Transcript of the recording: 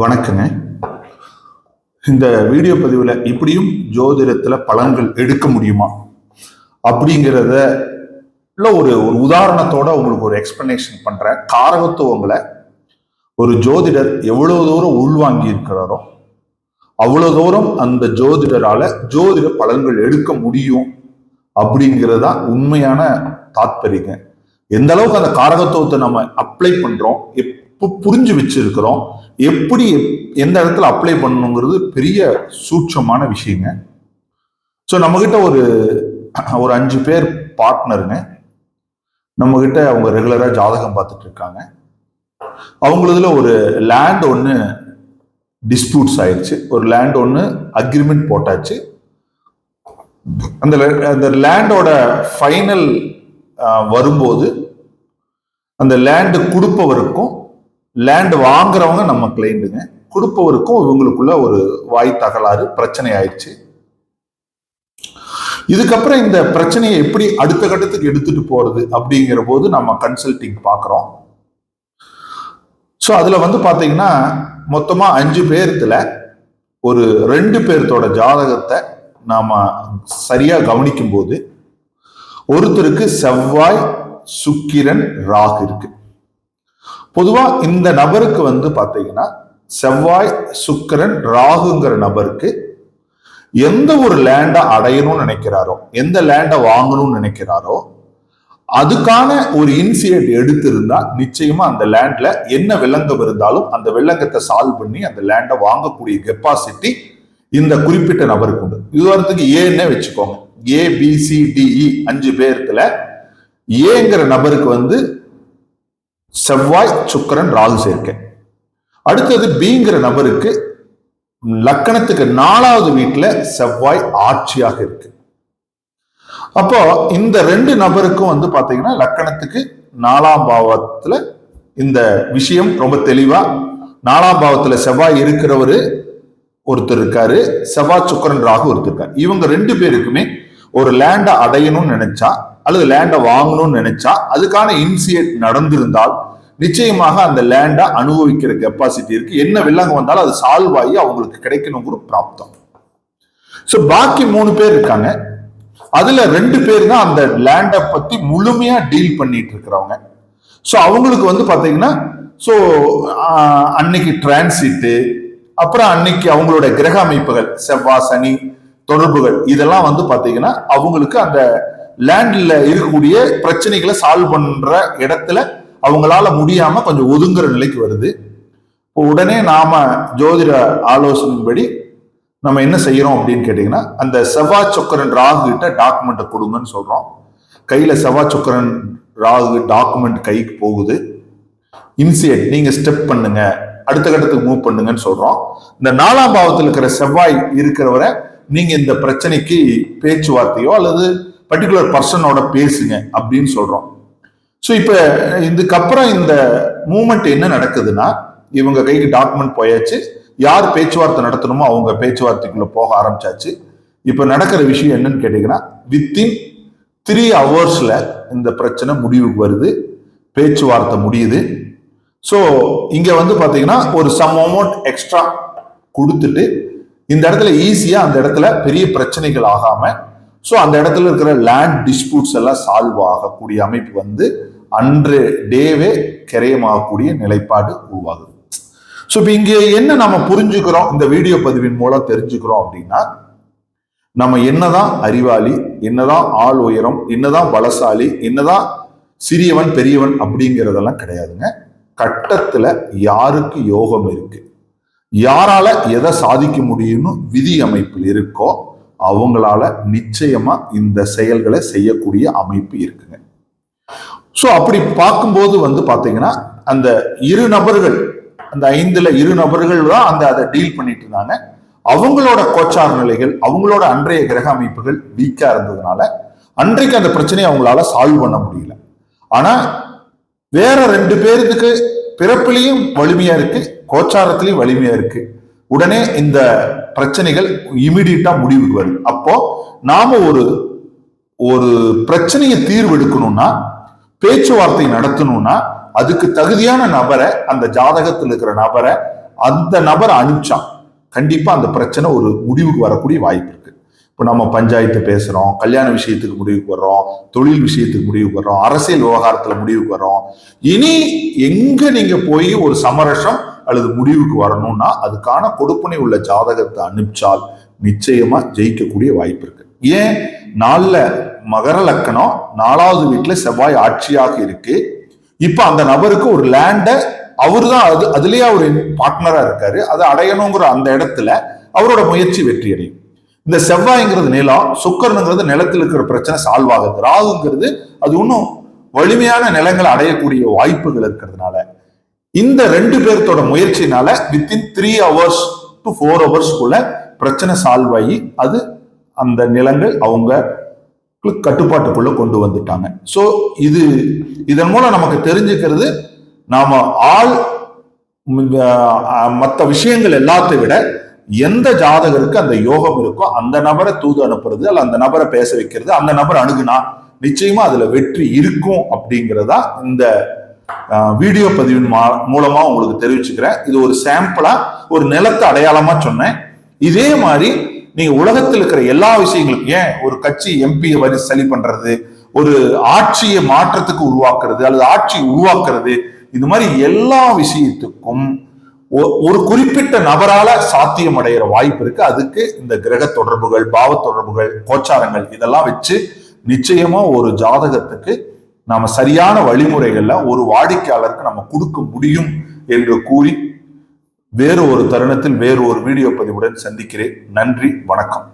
வணக்கங்க. இந்த வீடியோ பதிவில் இப்படியும் ஜோதிடத்தில் பலன்கள் எடுக்க முடியுமா? அப்படிங்கிறத இல்லை ஒரு ஒரு உதாரணத்தோட உங்களுக்கு ஒரு எக்ஸ்பிளனேஷன் பண்ணுறேன் காரகத்துவங்களை ஒரு ஜோதிடர் எவ்வளோ தூரம் உள்வாங்கி இருக்கிறாரோ அவ்வளோ தூரம் அந்த ஜோதிடரால் ஜோதிட பலன்கள் எடுக்க முடியும் அப்படிங்கிறதா உண்மையான தாத்பரியங்க. எந்த அளவுக்கு அந்த காரகத்துவத்தை நம்ம அப்ளை பண்றோம் எப் புரிஞ்சு வச்சிருக்கிறோம். எப்படி எந்த இடத்துல அப்ளை பண்ணணுங்கிறது பெரிய சூட்சமான விஷயங்க. ஸோ நம்மக்கிட்ட ஒரு ஒரு அஞ்சு பேர் பார்ட்னருங்க நம்மக்கிட்ட அவங்க ரெகுலராக ஜாதகம் பார்த்துட்டு இருக்காங்க. அவங்களதுல ஒரு லேண்ட் ஒன்று டிஸ்பியூட்ஸ் ஆயிடுச்சு ஒரு லேண்ட் ஒன்று அக்ரிமெண்ட் போட்டாச்சு. அந்த அந்த லேண்டோட ஃபைனல் வரும்போது அந்த லேண்டு கொடுப்பவருக்கும் லேண்ட் வாங்குறவங்க நம்ம கிளைண்ட்டுங்க கொடுப்பவருக்கும் இவங்களுக்குள்ள ஒரு வாய் தகராறு பிரச்சனை ஆயிடுச்சு இதுக்கப்புறம் இந்த பிரச்சனையை எப்படி அடுத்த கட்டத்துக்கு எடுத்துட்டு போறது அப்படிங்கிற போது நம்ம கன்சல்டிங் பார்க்குறோம். ஸோ அதில் வந்து பார்த்தீங்கன்னா மொத்தமாக அஞ்சு பேர்த்துல ஒரு ரெண்டு பேர்த்தோட ஜாதகத்தை நாம் சரியாக கவனிக்கும் போது ஒருத்தருக்கு செவ்வாய் சுக்கிரன் ராகு இருக்கு. பொதுவாக இந்த நபருக்கு வந்து பார்த்தீங்கன்னா செவ்வாய் சுக்கிரன் ராகுங்கிற நபருக்கு எந்த ஒரு லேண்டை அடையணும்னு நினைக்கிறாரோ எந்த லேண்டை வாங்கணும்னு நினைக்கிறாரோ அதுக்கான ஒரு இனிஷியேட் எடுத்திருந்தா நிச்சயமா அந்த லேண்ட்ல என்ன விலங்கம் இருந்தாலும் அந்த வில்லங்கத்தை சால்வ் பண்ணி அந்த லேண்டை வாங்கக்கூடிய கெப்பாசிட்டி இந்த குறிப்பிட்ட நபருக்கு உண்டு. உதாரணத்துக்கு ஏன்னே வச்சுக்கோங்க. ஏபிசிடிஇ e அஞ்சு பேர்த்துல ஏங்கிற நபருக்கு வந்து செவ்வாய் சுக்கரன் ராகு சேர்க்கை. அடுத்தது பிங்கிற நபருக்கு லக்கணத்துக்கு நாலாவது வீட்டில் செவ்வாய் ஆட்சியாக இருக்கு. அப்போ இந்த ரெண்டு நபருக்கும் வந்து பார்த்தீங்கன்னா லக்கணத்துக்கு நாலாம் பாவத்தில் இந்த விஷயம் ரொம்ப தெளிவாக நாலாம் பாவத்தில் செவ்வாய் இருக்கிறவர் ஒருத்தர் இருக்காரு செவ்வாய் சுக்கரன் ராகு ஒருத்தர் இருக்காரு. இவங்க ரெண்டு பேருக்குமே ஒரு லேண்டை அடையணும்னு நினைச்சா அல்லது லேண்டை வாங்கணும்னு நினைச்சா அதுக்கான இனிஷியேட் நடந்திருந்தால் நிச்சயமாக அந்த லேண்டை அனுபவிக்கிற கெப்பாசிட்டி இருக்கு. என்ன வில்லங்கம் வந்தாலும் அது சால்வ் ஆகி அவங்களுக்கு கிடைக்கணுங்கிற பிராப்தம். ஸோ பாக்கி மூணு பேர் இருக்காங்க. அதுல ரெண்டு பேர் தான் அந்த லேண்டை பத்தி முழுமையா டீல் பண்ணிட்டு இருக்கிறவங்க. ஸோ அவங்களுக்கு வந்து பார்த்தீங்கன்னா ஸோ அன்னைக்கு டிரான்சிட்டு அப்புறம் அன்னைக்கு அவங்களோட கிரக அமைப்புகள் செவ்வாய் சனி தொடர்புகள் இதெல்லாம் வந்து பார்த்தீங்கன்னா அவங்களுக்கு அந்த லேண்ட்ல இருக்கக்கூடிய பிரச்சனைகளை சால்வ் பண்ற இடத்துல அவங்களால முடியாம கொஞ்சம் ஒதுங்குற நிலைக்கு வருது. இப்போ உடனே நாம ஜோதிட ஆலோசனைப்படி நம்ம என்ன செய்யறோம் அப்படின்னு கேட்டீங்கன்னா அந்த செவ்வாய் சொக்கரன் ராகு கிட்ட டாக்குமெண்ட்டை கொடுங்கன்னு சொல்றோம். கையில செவ்வாய் சொக்கரன் ராகு டாக்குமெண்ட் கைக்கு போகுது. இன்சியட் நீங்க ஸ்டெப் பண்ணுங்க. அடுத்த கட்டத்துக்கு மூவ் பண்ணுங்கன்னு சொல்றோம். இந்த நாலாம் பாவத்தில் இருக்கிற செவ்வாய் இருக்கிறவரை நீங்க இந்த பிரச்சனைக்கு பேச்சுவார்த்தையோ அல்லது பர்டிகுலர் பர்சனோட பேசுங்க அப்படின்னு சொல்றோம். ஸோ இப்போ இதுக்கப்புறம் இந்த மூமெண்ட் என்ன நடக்குதுன்னா இவங்க கைக்கு டாக்குமெண்ட் போயாச்சு யார் பேச்சுவார்த்தை நடத்தணுமோ அவங்க பேச்சுவார்த்தைக்குள்ள போக ஆரம்பிச்சாச்சு. இப்போ நடக்கிற விஷயம் என்னன்னு கேட்டீங்கன்னா வித்தின் த்ரீ ஹவர்ஸ்ல இந்த பிரச்சனை முடிவுக்கு வருது பேச்சுவார்த்தை முடியுது. ஸோ இங்கே வந்து பார்த்தீங்கன்னா ஒரு சம் அமௌண்ட் எக்ஸ்ட்ரா கொடுத்துட்டு இந்த இடத்துல ஈஸியாக அந்த இடத்துல பெரிய பிரச்சனைகள் ஆகாமல் ஸோ அந்த இடத்துல இருக்கிற லேண்ட் டிஸ்பியூட்ஸ் எல்லாம் சால்வ் ஆகக்கூடிய அமைப்பு வந்து அன்று டேவே கரையமாகக்கூடிய நிலைப்பாடு உருவாகுது. ஸோ இப்போ இங்கே என்ன நம்ம புரிஞ்சுக்கிறோம்? இந்த வீடியோ பதிவின் மூலம் தெரிஞ்சுக்கிறோம் அப்படின்னா நம்ம என்னதான் அறிவாளி என்னதான் ஆள் உயரம் என்னதான் பலசாலி என்னதான் சிறியவன் பெரியவன் அப்படிங்கிறதெல்லாம் கிடையாதுங்க. கட்டத்துல யாருக்கு யோகம் இருக்கு? யாரால எதை சாதிக்க முடியும்னு விதி அமைப்பில் இருக்கோ அவங்களால நிச்சயமா இந்த செயல்களை செய்யக்கூடிய அமைப்பு இருக்குங்க. ஸோ அப்படி பார்க்கும்போது வந்து பார்த்தீங்கன்னா அந்த இரு நபர்கள் அந்த ஐந்துல இரு நபர்கள் தான் அந்த அதை டீல் பண்ணிட்டு இருந்தாங்க. அவங்களோட கோச்சார் நிலைகள் அவங்களோட அன்றைய கிரக அமைப்புகள் வீக்கா இருந்ததுனால அன்றைக்கு அந்த பிரச்சனையை அவங்களால சால்வ் பண்ண முடியல. ஆனா வேற ரெண்டு பேருக்கு பிறப்புலையும் வலிமையா இருக்கு கோச்சாரத்திலையும் வலிமையா இருக்கு. உடனே இந்த பிரச்சனைகள் இமிடியட்டா முடிவுக்கு வரும். அப்போ நாம ஒரு ஒரு பிரச்சனையை தீர்வு எடுக்கணும்னா பேச்சுவார்த்தை நடத்தணும்னா அதுக்கு தகுதியான நபரை அந்த ஜாதகத்தில் இருக்கிற நபரை அந்த நபரை அனுப்பிச்சான் கண்டிப்பா அந்த பிரச்சனை ஒரு முடிவுக்கு வரக்கூடிய வாய்ப்பு இருக்கு. இப்போ நம்ம பஞ்சாயத்து பேசுறோம் கல்யாண விஷயத்துக்கு முடிவுக்கு வர்றோம் தொழில் விஷயத்துக்கு முடிவுக்கு வர்றோம் அரசியல் விவகாரத்துல முடிவுக்கு வர்றோம். இனி எங்க நீங்க போய் ஒரு சமரசம் அல்லது முடிவுக்கு வரணும்னா அதுக்கான கொடுப்பனை உள்ள ஜாதகத்தை அனுப்பிச்சால் நிச்சயமா ஜெயிக்கக்கூடிய வாய்ப்பு இருக்கு. ஏன்? நாளில் மகர லக்கணம் நாலாவது வீட்டில் செவ்வாய் ஆட்சியாக இருக்கு. இப்போ அந்த நபருக்கு ஒரு லேண்டை அவர் தான் அது அதுலேயே அவர் பார்ட்னராக இருக்காரு. அதை அடையணுங்கிற அந்த இடத்துல அவரோட முயற்சி வெற்றி அடையும். இந்த செவ்வாய்ங்கிறது நிலம் சுக்கரனுங்கிறது நிலத்தில் இருக்கிற பிரச்சனை சால்வ் ஆகுது. ராகுங்கிறது அது இன்னும் வலிமையான நிலங்களை அடையக்கூடிய வாய்ப்புகள் இருக்கிறதுனால. இந்த ரெண்டு பேர்த்தோட முயற்சினால within three hours to four ஹவர்ஸ்க்குள்ள பிரச்சனை சால்வ் ஆகி அது அந்த நிலங்கள் அவங்க கட்டுப்பாட்டுக்குள்ள கொண்டு வந்துட்டாங்க. ஸோ இது இதன் மூலம் நமக்கு தெரிஞ்சுக்கிறது நாம ஆள் மற்ற விஷயங்கள் எல்லாத்தை விட எந்த ஜாதகருக்கு அந்த யோகம் இருக்கோ அந்த நபரை தூது அனுப்புறது அல்ல அந்த நபரை பேச வைக்கிறது அந்த நபர் அணுகுனா நிச்சயமா அதுல வெற்றி இருக்கும் அப்படிங்கிறதா இந்த வீடியோ பதிவின் மூலமா உங்களுக்கு தெரிவிச்சுக்கிறேன். இது ஒரு சாம்பிளா ஒரு நிலத்தை அடையாளமா சொன்னேன். இதே மாதிரி நீங்க உலகத்தில் இருக்கிற எல்லா விஷயங்களுக்கும் ஏன் ஒரு கட்சி எம்பி வரி சரி பண்றது ஒரு ஆட்சியை மாற்றத்துக்கு உருவாக்குறது அல்லது ஆட்சி உருவாக்குறது இந்த மாதிரி எல்லா விஷயத்துக்கும் ஒரு குறிப்பிட்ட நபரால சாத்தியம் அடைகிற வாய்ப்பு இருக்கு. அதுக்கு இந்த கிரக தொடர்புகள் பாவ தொடர்புகள் கோச்சாரங்கள் இதெல்லாம் வச்சு நிச்சயமா ஒரு ஜாதகத்துக்கு நாம சரியான வழிமுறைகள்ல ஒரு வாடிக்கையாளருக்கு நம்ம கொடுக்க முடியும் என்று கூறி வேறு ஒரு தருணத்தில் வேறு ஒரு வீடியோ பதிவுடன் சந்திக்கிறேன். நன்றி வணக்கம்.